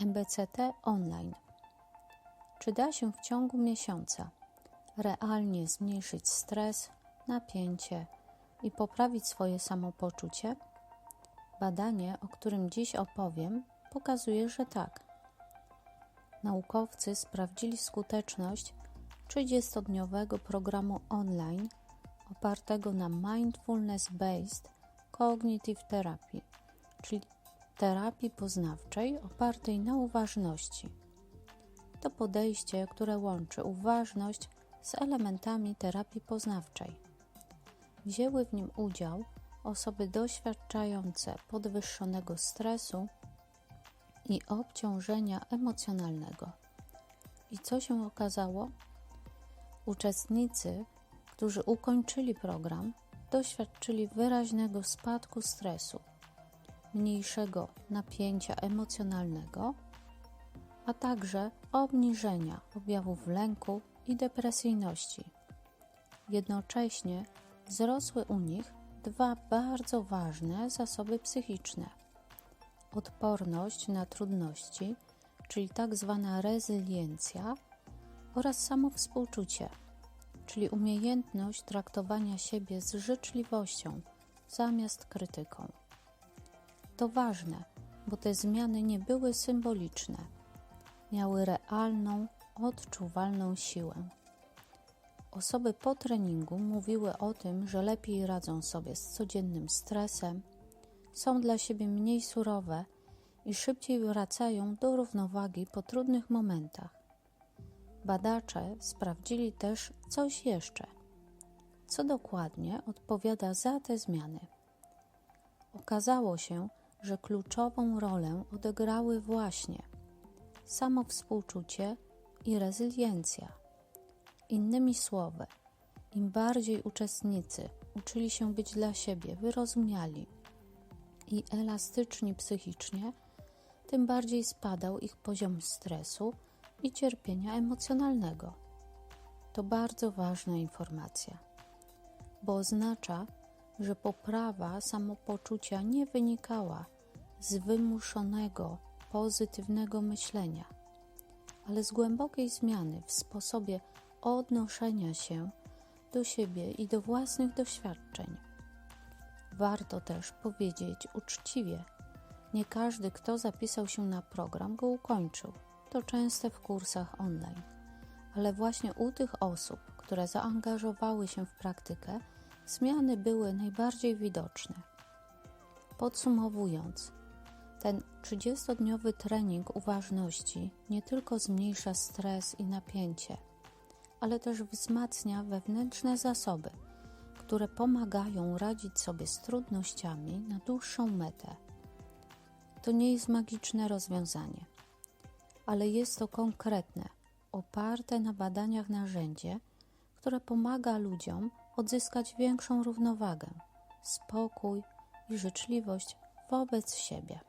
MBCT online. Czy da się w ciągu miesiąca realnie zmniejszyć stres, napięcie i poprawić swoje samopoczucie? Badanie, o którym dziś opowiem, pokazuje, że tak. Naukowcy sprawdzili skuteczność 30-dniowego programu online opartego na Mindfulness-Based Cognitive Therapy, czyli terapii poznawczej opartej na uważności. To podejście, które łączy uważność z elementami terapii poznawczej. Wzięły w nim udział osoby doświadczające podwyższonego stresu i obciążenia emocjonalnego. I co się okazało? Uczestnicy, którzy ukończyli program, doświadczyli wyraźnego spadku stresu, mniejszego napięcia emocjonalnego, a także obniżenia objawów lęku i depresyjności. Jednocześnie wzrosły u nich dwa bardzo ważne zasoby psychiczne: odporność na trudności, czyli tak zwana rezyliencja, oraz samowspółczucie, czyli umiejętność traktowania siebie z życzliwością zamiast krytyką. To ważne, bo te zmiany nie były symboliczne, miały realną, odczuwalną siłę. Osoby po treningu mówiły o tym, że lepiej radzą sobie z codziennym stresem, są dla siebie mniej surowe i szybciej wracają do równowagi po trudnych momentach. Badacze sprawdzili też coś jeszcze. Co dokładnie odpowiada za te zmiany? Okazało się, że kluczową rolę odegrały właśnie samowspółczucie i rezyliencja. Innymi słowy, im bardziej uczestnicy uczyli się być dla siebie wyrozumiali i elastyczni psychicznie, tym bardziej spadał ich poziom stresu i cierpienia emocjonalnego. To bardzo ważna informacja, bo oznacza, że poprawa samopoczucia nie wynikała z wymuszonego, pozytywnego myślenia, ale z głębokiej zmiany w sposobie odnoszenia się do siebie i do własnych doświadczeń. Warto też powiedzieć uczciwie: nie każdy, kto zapisał się na program, go ukończył. To częste w kursach online, ale właśnie u tych osób, które zaangażowały się w praktykę, zmiany były najbardziej widoczne. Podsumowując, ten 30-dniowy trening uważności nie tylko zmniejsza stres i napięcie, ale też wzmacnia wewnętrzne zasoby, które pomagają radzić sobie z trudnościami na dłuższą metę. To nie jest magiczne rozwiązanie, ale jest to konkretne, oparte na badaniach narzędzie, które pomaga ludziom odzyskać większą równowagę, spokój i życzliwość wobec siebie.